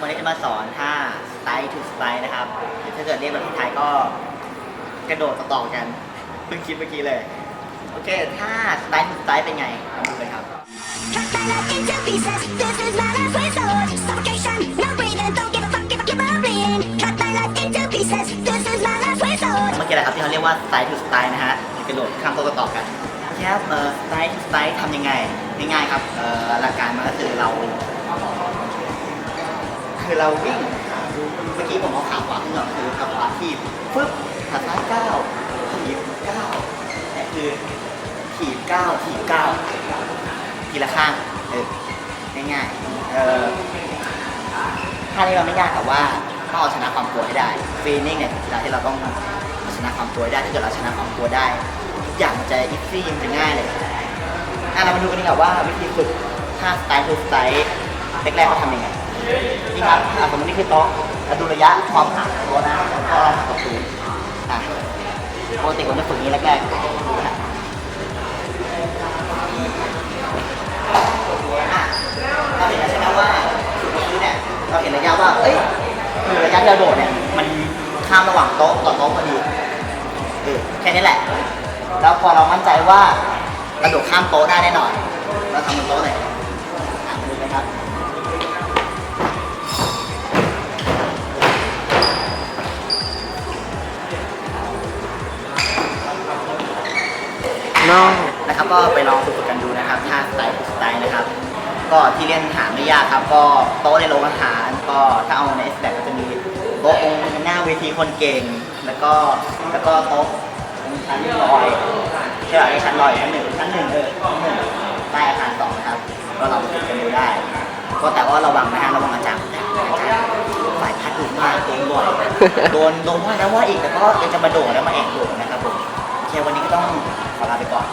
วันนี้จะมาสอนท่าสไตล์ทูสไตล์นะครับหรือถ้าเกิดเรียกแบบไทยก็กระโดดต่อๆกัน เพิ่งคิดเมื่อกี้เลย โอเคถ้าสไตล์ทูสไตล์เป็นไงลองดูเลยครับ Cut my life into pieces. This is my last resort. Suffocation, no breathing. Don't give a fuck if I keep on bleeding. Cut my life into pieces. This is my last resort. เมื่อกี้แหละครับที่เขาเรียกว่าสไตล์ทูสไตล์นะฮะกระโดดข้ามโต๊ะต่อกันโอเคครับเอ่อสไตล์ทูสไตล์ทำยังไงง่ายๆครับเอ่อหลักการมันก็คือเรา คือเราวิ่งเมื่อกี้ผมเอาขาขวาขึ้นก่อนคือขาขวาทีบฟึบขาซ้ายก้าวถีบก้าวแต่คือถีบก้าวถีบก้าวทีละข้างเออง่ายๆเออท่านี้เราไม่ยากแต่ว่าต้องเอาชนะความกลัวให้ได้ฟีนิ่งเนี่ยกีฬาที่เราต้องเอาชนะความกลัวได้ถ้าเกิดเราชนะความกลัวได้ทุกอย่างมันจะอีซี่มันจะง่ายเลยอะเรามาดูกันดีกว่าว่าวิธีฝึกท่าสไตล์ทูสไตล์แรกๆเขาทำยังไง นี่ครับอะสมมตินี่คือโต๊ะแล้วดูระยะความห่างของโต๊ะนะแล้วก็ห่างกับพื้นอะปกติผมจะฝึกนี้แรกๆดูนะอะเราเห็นแล้วใช่ไหมว่าฝึกนี้เนี่ยเราเห็นระยะว่าเอ้ยคือระยะที่เราโดดเนี่ยมันข้ามระหว่างโต๊ะต่อโต๊ะพอดีเออแค่นี้แหละ แล้วพอเรามั่นใจว่ากระโดดข้ามโต๊ะได้แน่นอนเราทำบนโต๊ะเลย น้องนะครับก็ไปลองฝึกกันดูนะครับท่าสไตล์สไตล์นะครับ ก็ที่เล่นหาไม่ยากครับ ก็โต๊ะในโรงอาหาร ก็ถ้าเอาในแบบก็จะมีโต๊ะองค์หน้าเวทีคนเก่ง แล้วก็แล้วก็โต๊ะชั้นลอยใช่ไหมชั้นลอยชั้นหนึ่งชั้นหนึ่งเออชั้นหนึ่งใต้อาคารสองครับ ก็เราฝึกกันดูได้ ก็แต่ว่าระวังนะฮะระวังอาจารย์อาจารย์ฝ่ายพัดดุมากโดนบ่อยโดนโดนว่าแล้วว่าอีกแต่ก็ยังจะมาโดดแล้วมาแอบโดดนะครับผม เควันนี้ก็ต้องขอลาไปก่อน